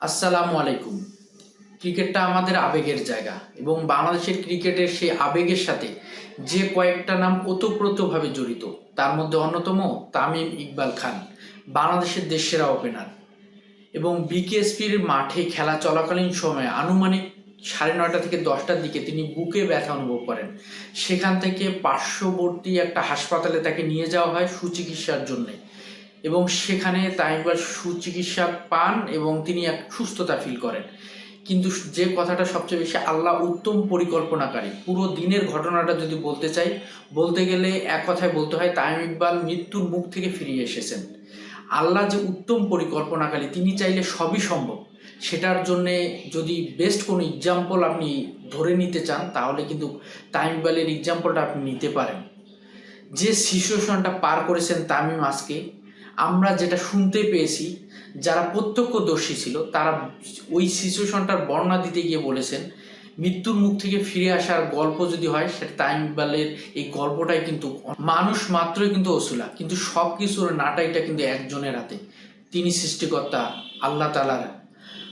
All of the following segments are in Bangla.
আসসালামু আলাইকুম। ক্রিকেটটা আমাদের আবেগের জায়গা এবং বাংলাদেশের ক্রিকেটের সেই আবেগের সাথে যে কয়েকটা নাম ওতপ্রোতভাবে জড়িত, তার মধ্যে অন্যতম তামিম ইকবাল খান, বাংলাদেশের দেশসেরা ওপেনার। এবং বিকেএসপির মাঠে খেলা চলাকালীন সময়ে আনুমানিক সাড়ে নয়টা থেকে দশটার দিকে তিনি বুকে ব্যথা অনুভব করেন। সেখান থেকে পার্শ্ববর্তী একটা হাসপাতালে তাকে নিয়ে যাওয়া হয় সুচিকিৎসার জন্যে। এবং সেখানে তাইবার সুচিকিৎসা পান এবং তিনি এক সুস্থতা ফিল করেন। কিন্তু যে কথাটা সবচেয়ে বেশি আল্লাহ উত্তম পরিকল্পনাকারী, পুরো দিনের ঘটনাটা যদি বলতে চাই, বলতে গেলে এক কথায় বলতে হয় তাইম ইকবাল মৃত্যুর মুখ থেকে ফিরিয়ে এসেছেন। আল্লাহ যে উত্তম পরিকল্পনাকারী, তিনি চাইলে সবই সম্ভব। সেটার জন্যে যদি বেস্ট কোনো এক্সাম্পল আপনি ধরে নিতে চান, তাহলে কিন্তু তাইম ইকবালের এক্সাম্পলটা আপনি নিতে পারেন। যে সিচুয়েশনটা পার করেছেন তামিম আজকে আমরা যেটা শুনতে পেয়েছি, যারা প্রত্যক্ষদর্শী ছিল, তারা ওই সিচুয়েশনটার বর্ণনা দিতে গিয়ে বলেছেন, মৃত্যুর মুখ থেকে ফিরে আসার গল্প যদি হয়, সেটা তাইম ইকবালের এই গল্পটাই কিন্তু মানুষ মাত্রই কিন্তু অসুলা। কিন্তু সব কিছুর নাটাইটা কিন্তু একজনের হাতে। তিনি সৃষ্টিকর্তা আল্লাহ তালার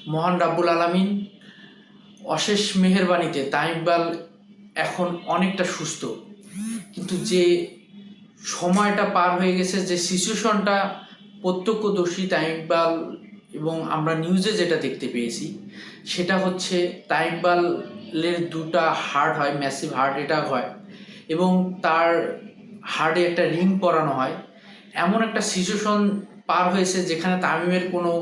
মহান রাব্বুল আলামিন অশেষ মেহেরবানিতে তাইম এখন অনেকটা সুস্থ। কিন্তু যে সময়টা পার হয়ে গেছে যে সিচুয়েশনটা প্রত্যক্ষদর্শী তাইম ইকবাল এবং আমরা নিউজে যেটা দেখতে পেয়েছি, সেটা হচ্ছে তাইম ইকবালের দুটা হার্ট হয় ম্যাসিভ হার্ট অ্যাটাক হয় এবং তার হার্টে একটা রিং পরানো হয়। এমন একটা সিচুয়েশন পার হয়েছে যেখানে তামিমের কোনো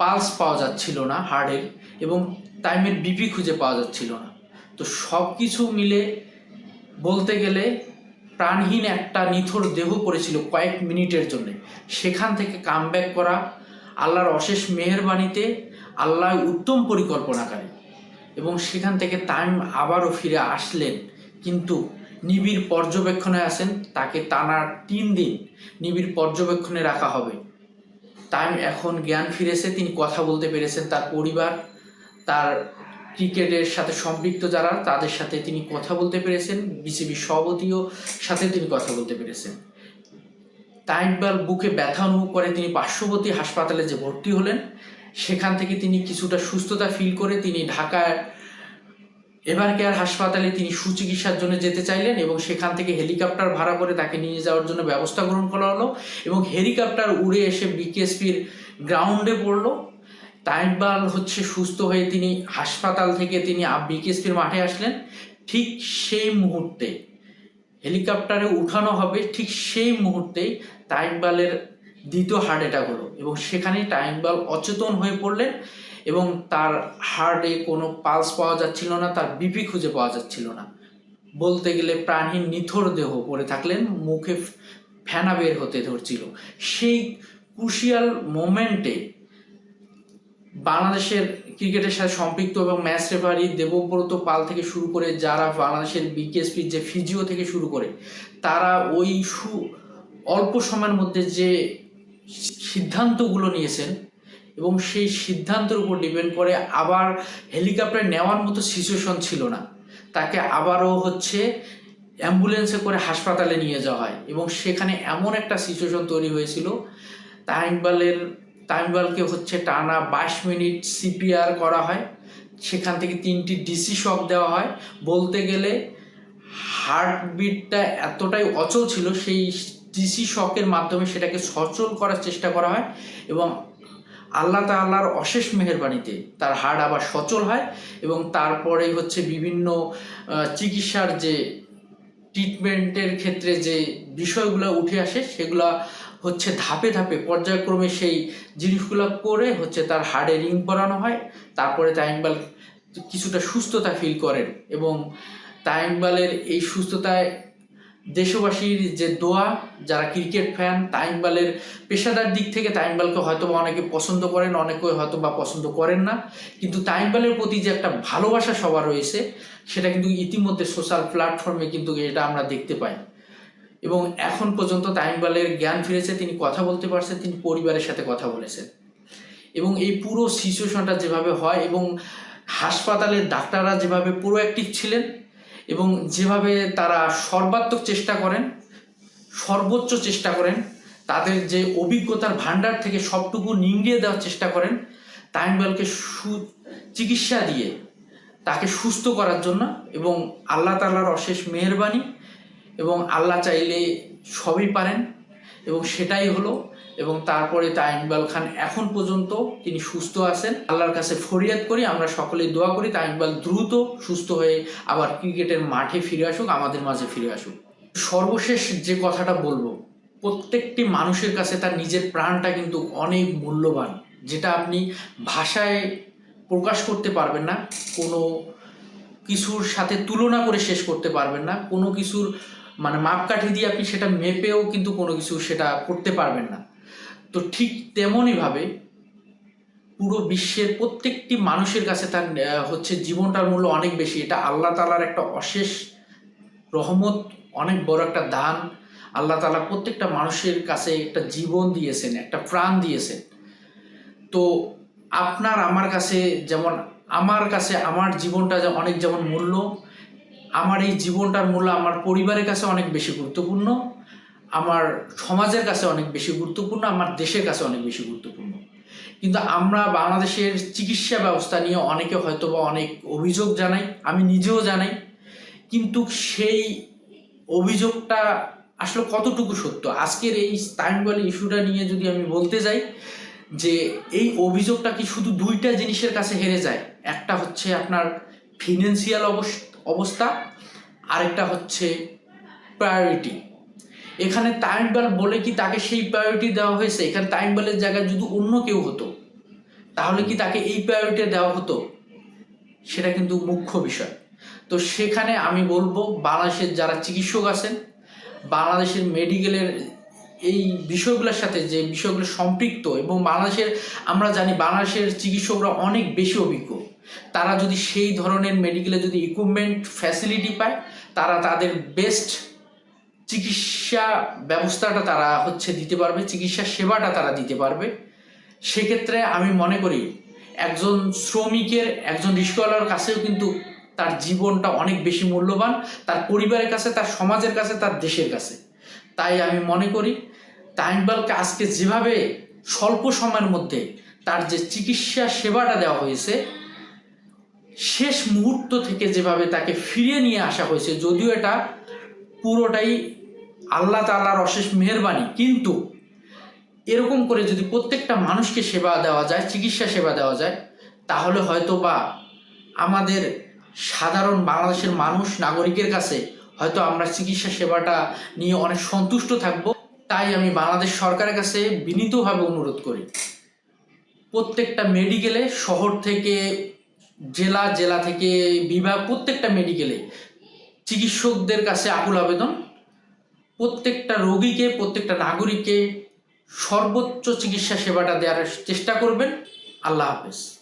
পালস পাওয়া যাচ্ছিল না হার্টের এবং তাইমের বিপি খুঁজে পাওয়া যাচ্ছিল না। তো সব কিছু মিলে বলতে গেলে প্রাণহীন একটা নিথর দেহ পড়েছিল কয়েক মিনিটের জন্য। সেখান থেকে কামব্যাক করা আল্লাহর অশেষ মেহেরবানিতে আল্লাহ উত্তম পরিকল্পনাকারী। এবং সেখান থেকে টাইম আবারও ফিরে আসলেন। কিন্তু নিবিড় পর্যবেক্ষণে আছেন, তাকে টানা তিন দিন নিবিড় পর্যবেক্ষণে রাখা হবে। তাইম এখন জ্ঞান ফিরেছে, তিনি কথা বলতে পেরেছেন তার পরিবার, তার ক্রিকেটের সাথে সম্পৃক্ত যারা, তাদের সাথে তিনি কথা বলতে পেরেছেন। বিসিবি সভাপতিও সাথে তিনি কথা বলতে পেরেছেন। তাইকবাল বুকে ব্যথা অনুভব করে তিনি পার্শ্ববর্তী হাসপাতালে যে ভর্তি হলেন, সেখান থেকে তিনি কিছুটা সুস্থতা ফিল করে তিনি ঢাকায় এবার কেয়ার হাসপাতালে তিনি সুচিকিৎসার জন্য যেতে চাইলেন এবং সেখান থেকে হেলিকপ্টার ভাড়া করে তাকে নিয়ে যাওয়ার জন্য ব্যবস্থা গ্রহণ করা হলো এবং হেলিকপ্টার উড়ে এসে বিকেএসপির গ্রাউন্ডে পড়ল। তাইকবাল হচ্ছে সুস্থ হয়ে তিনি হাসপাতাল থেকে তিনি বিকেএসপির মাঠে আসলেন। ঠিক সেই মুহূর্তে হেলিকপ্টারে উঠানো হবে, ঠিক সেই মুহূর্তেই তাইকবালের দ্বিতীয় হার্ট অ্যাটাক হলো এবং সেখানেই তাইকবাল অচেতন হয়ে পড়লেন এবং তার হার্টে কোনো পালস পাওয়া যাচ্ছিল না, তার বিপি খুঁজে পাওয়া যাচ্ছিল না। বলতে গেলে প্রাণহীন নিথর দেহ পড়ে থাকলেন, মুখে ফেনা বের হতে ধরছিল। সেই ক্রুশিয়াল মোমেন্টে বাংলাদেশের ক্রিকেটের সাথে সম্পৃক্ত এবং ম্যাচ রেফারি দেবব্রত পাল থেকে শুরু করে যারা বাংলাদেশের বিকেএসপির যে ফিজিও থেকে শুরু করে, তারা ওই সু, অল্প সময়ের মধ্যে যে সিদ্ধান্তগুলো নিয়েছেন এবং সেই সিদ্ধান্তের উপর ডিপেন্ড করে আবার হেলিকপ্টার নেওয়ার মতো সিচুয়েশন ছিল না। তাকে আবারও হচ্ছে অ্যাম্বুলেন্সে করে হাসপাতালে নিয়ে যাওয়া হয় এবং সেখানে এমন একটা সিচুয়েশন তৈরি হয়েছিল তাইমবালের তামিমবালকে হচ্ছে টানা বাইশ মিনিট সিপিআর করা হয়। সেখান থেকে তিনটি ডিসি শক দেওয়া হয়। বলতে গেলে হার্টবিটটা এতটাই অচল ছিল, সেই ডিসি শকের মাধ্যমে সেটাকে সচল করার চেষ্টা করা হয় এবং আল্লাহ তাল্লাহর অশেষ মেহরবানিতে তার হার্ট আবার সচল হয় এবং তারপরেই হচ্ছে বিভিন্ন চিকিৎসার যে ট্রিটমেন্টের ক্ষেত্রে যে বিষয়গুলো উঠে আসে, সেগুলা হচ্ছে ধাপে ধাপে, পর্যায়ক্রমে সেই জিনিসগুলো করে হচ্ছে তার হাড়ে রিং পরানো হয়। তারপরে তাহিমবাল কিছুটা সুস্থতা ফিল করেন এবং তাহিমবালের এই সুস্থতায় দেশবাসীর যে দোয়া, যারা ক্রিকেট ফ্যান তাইকবালের পেশাদার দিক থেকে তাইকবালকে হয়তো বা অনেকে পছন্দ করেন, অনেকে হয়তো বা পছন্দ করেন না। কিন্তু তাইকবালের প্রতি যে একটা ভালোবাসা সবার রয়েছে, সেটা কিন্তু ইতিমধ্যে সোশ্যাল প্ল্যাটফর্মে কিন্তু এটা আমরা দেখতে পাই। এবং এখন পর্যন্ত তাইমবালের জ্ঞান ফিরেছে, তিনি কথা বলতে পারছেন, তিনি পরিবারের সাথে কথা বলেছেন। এবং এই পুরো সিচুয়েশনটা যেভাবে হয় এবং হাসপাতালের ডাক্তাররা যেভাবে পুরো অ্যাক্টিভ ছিলেন এবং যেভাবে তারা সর্বাত্মক চেষ্টা করেন, সর্বোচ্চ চেষ্টা করেন, তাদের যে অভিজ্ঞতার ভাণ্ডার থেকে সবটুকু নিংড়িয়ে দেওয়ার চেষ্টা করেন তাইমবালকে সু, চিকিৎসা দিয়ে তাকে সুস্থ করার জন্য এবং আল্লাহ তালার অশেষ মেহরবানি এবং আল্লাহ চাইলে সবই পারেন। এবং সেটাই হলো, এবং তারপরে তাইম ইকবাল খান এখন পর্যন্ত তিনি সুস্থ আছেন। আল্লাহর কাছে ফরিয়াদ করি, আমরা সকলেই দোয়া করি তাইম ইকবাল দ্রুত সুস্থ হয়ে আবার ক্রিকেটের মাঠে ফিরে আসুক, আমাদের মাঝে ফিরে আসুক। সর্বশেষ যে কথাটা বলব, প্রত্যেকটি মানুষের কাছে তার নিজের প্রাণটা কিন্তু অনেক মূল্যবান, যেটা আপনি ভাষায় প্রকাশ করতে পারবেন না, কোনো কিছুর সাথে তুলনা করে শেষ করতে পারবেন না, কোনো কিছুর মানে মাপকাঠি দিয়ে আপনি সেটা মেপেও কিন্তু কোনো কিছু সেটা করতে পারবেন না। তো ঠিক তেমনইভাবে পুরো বিশ্বের প্রত্যেকটি মানুষের কাছে তার হচ্ছে জীবনটার মূল্য অনেক বেশি। এটা আল্লাহ তালার একটা অশেষ রহমত, অনেক বড় একটা দান। আল্লাহ তালা প্রত্যেকটা মানুষের কাছে একটা জীবন দিয়েছেন, একটা প্রাণ দিয়েছেন। তো আপনার আমার কাছে যেমন, আমার কাছে আমার জীবনটা অনেক যেমন মূল্য আমার এই জীবনটার মূল্য আমার পরিবারের কাছে অনেক বেশি গুরুত্বপূর্ণ, আমার সমাজের কাছে অনেক বেশি গুরুত্বপূর্ণ, আমার দেশের কাছে অনেক বেশি গুরুত্বপূর্ণ। কিন্তু আমরা বাংলাদেশের চিকিৎসা ব্যবস্থা নিয়ে অনেকে হয়তো বা অনেক অভিযোগ জানাই, আমি নিজেও জানাই। কিন্তু সেই অভিযোগটা আসলে কতটুকু সত্য? আজকের এই স্টাইনবল ইস্যুটা নিয়ে যদি আমি বলতে যাই, যে এই অভিযোগটা কি শুধু দুইটা জিনিসের কাছে হেরে যায়? একটা হচ্ছে আপনার ফিনান্সিয়াল অবস্থা আরেকটা হচ্ছে প্রায়োরিটি এখানে টাইমবাল বলে কি তাকে সেই প্রায়োরিটি দেওয়া হয়েছে? এখানে টাইমবালের জায়গায় যদি অন্য কেউ হতো, তাহলে কি তাকে এই প্রায়োরিটি দেওয়া হতো? সেটা কিন্তু মুখ্য বিষয়। তো সেখানে আমি বলব, বাংলাদেশের যারা চিকিৎসক আছেন, বাংলাদেশের মেডিকেলের এই বিষয়গুলোর সাথে যে বিষয়গুলো সম্পৃক্ত এবং বাংলাদেশের, আমরা জানি বাংলাদেশের চিকিৎসকরা অনেক বেশি অভিজ্ঞ। তারা যদি সেই ধরনের মেডিকেলে যদি ইকুইপমেন্ট ফ্যাসিলিটি পায়, তারা তাদের বেস্ট চিকিৎসা ব্যবস্থাটা তারা হচ্ছে দিতে পারবে, চিকিৎসা সেবাটা তারা দিতে পারবে। সেক্ষেত্রে আমি মনে করি, একজন শ্রমিকের, একজন রিস্কওয়ালার কাছেও কিন্তু তার জীবনটা অনেক বেশি মূল্যবান, তার পরিবারের কাছে, তার সমাজের কাছে, তার দেশের কাছে। তাই আমি মনে করি তাইমবালকে আজকে যেভাবে স্বল্প সময়ের মধ্যে তার যে চিকিৎসা সেবাটা দেওয়া হয়েছে, শেষ মুহূর্ত থেকে যেভাবে তাকে ফিরিয়ে নিয়ে আসা হয়েছে, যদিও এটা পুরোটাই আল্লাহ তাআলার অশেষ মেহরবানি, কিন্তু এরকম করে যদি প্রত্যেকটা মানুষকে সেবা দেওয়া যায়, চিকিৎসা সেবা দেওয়া যায়, তাহলে হয়তো বা আমাদের সাধারণ বাংলাদেশের মানুষ, নাগরিকের কাছে হয়তো আমরা চিকিৎসা সেবাটা নিয়ে অনেক সন্তুষ্ট থাকব। তাই আমি বাংলাদেশ সরকারের কাছে বিনীতভাবে অনুরোধ করি, প্রত্যেকটা মেডিকেলে শহর থেকে, জেলা জেলা থেকে বিভাগ, প্রত্যেকটা মেডিকেলে চিকিৎসকদের কাছে আকুল আবেদন। প্রত্যেকটা রোগীকে, প্রত্যেকটা নাগরিককে সর্বোচ্চ চিকিৎসা সেবাটা দেওয়ার চেষ্টা করবেন। আল্লাহ হাফেজ।